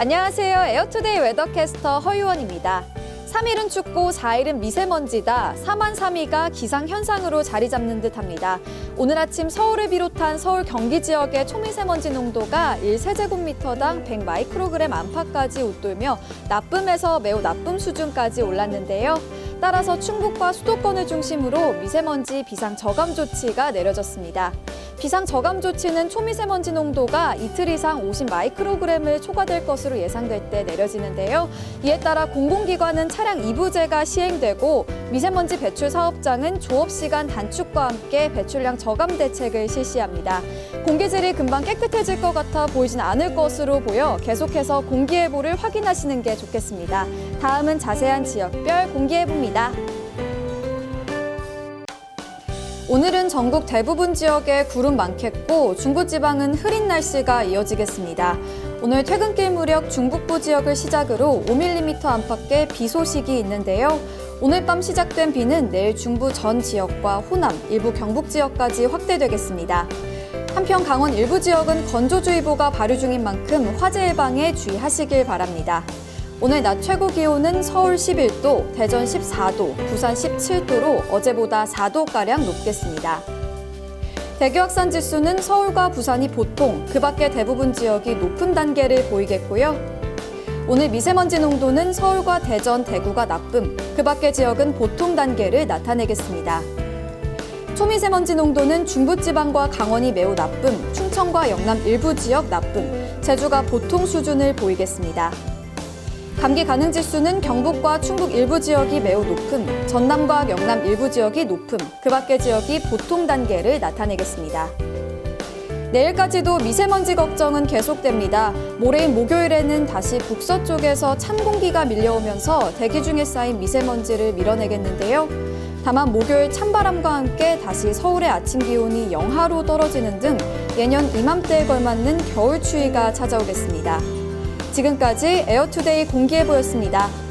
안녕하세요. 에어투데이 웨더캐스터 허유원입니다. 3일은 춥고 4일은 미세먼지다. 4만 3위가 기상 현상으로 자리 잡는 듯 합니다. 오늘 아침 서울을 비롯한 서울 경기 지역의 초미세먼지 농도가 1세제곱미터당 100 마이크로그램 안팎까지 웃돌며 나쁨에서 매우 나쁨 수준까지 올랐는데요. 따라서 충북과 수도권을 중심으로 미세먼지 비상 저감 조치가 내려졌습니다. 비상 저감 조치는 초미세먼지 농도가 이틀 이상 50 마이크로그램을 초과될 것으로 예상될 때 내려지는데요. 이에 따라 공공기관은 차량 이부제가 시행되고 미세먼지 배출 사업장은 조업 시간 단축과 함께 배출량 저감 대책을 실시합니다. 공기질이 금방 깨끗해질 것 같아 보이진 않을 것으로 보여 계속해서 공기예보를 확인하시는 게 좋겠습니다. 다음은 자세한 지역별 공기예보입니다. 오늘은 전국 대부분 지역에 구름 많겠고 중부지방은 흐린 날씨가 이어지겠습니다. 오늘 퇴근길 무렵 중북부 지역을 시작으로 5mm 안팎의 비 소식이 있는데요. 오늘 밤 시작된 비는 내일 중부 전 지역과 호남, 일부 경북 지역까지 확대되겠습니다. 한편 강원 일부 지역은 건조주의보가 발효 중인 만큼 화재 예방에 주의하시길 바랍니다. 오늘 낮 최고 기온은 서울 11도, 대전 14도, 부산 17도로 어제보다 4도가량 높겠습니다. 대기 확산 지수는 서울과 부산이 보통, 그 밖의 대부분 지역이 높은 단계를 보이겠고요. 오늘 미세먼지 농도는 서울과 대전, 대구가 나쁨, 그 밖의 지역은 보통 단계를 나타내겠습니다. 초미세먼지 농도는 중부지방과 강원이 매우 나쁨, 충청과 영남 일부 지역 나쁨, 제주가 보통 수준을 보이겠습니다. 감기 가능 지수는 경북과 충북 일부 지역이 매우 높음, 전남과 영남 일부 지역이 높음, 그 밖의 지역이 보통 단계를 나타내겠습니다. 내일까지도 미세먼지 걱정은 계속됩니다. 모레인 목요일에는 다시 북서쪽에서 찬 공기가 밀려오면서 대기 중에 쌓인 미세먼지를 밀어내겠는데요. 다만 목요일 찬바람과 함께 다시 서울의 아침 기온이 영하로 떨어지는 등 예년 이맘때에 걸맞는 겨울 추위가 찾아오겠습니다. 지금까지 에어투데이 공기예보였습니다.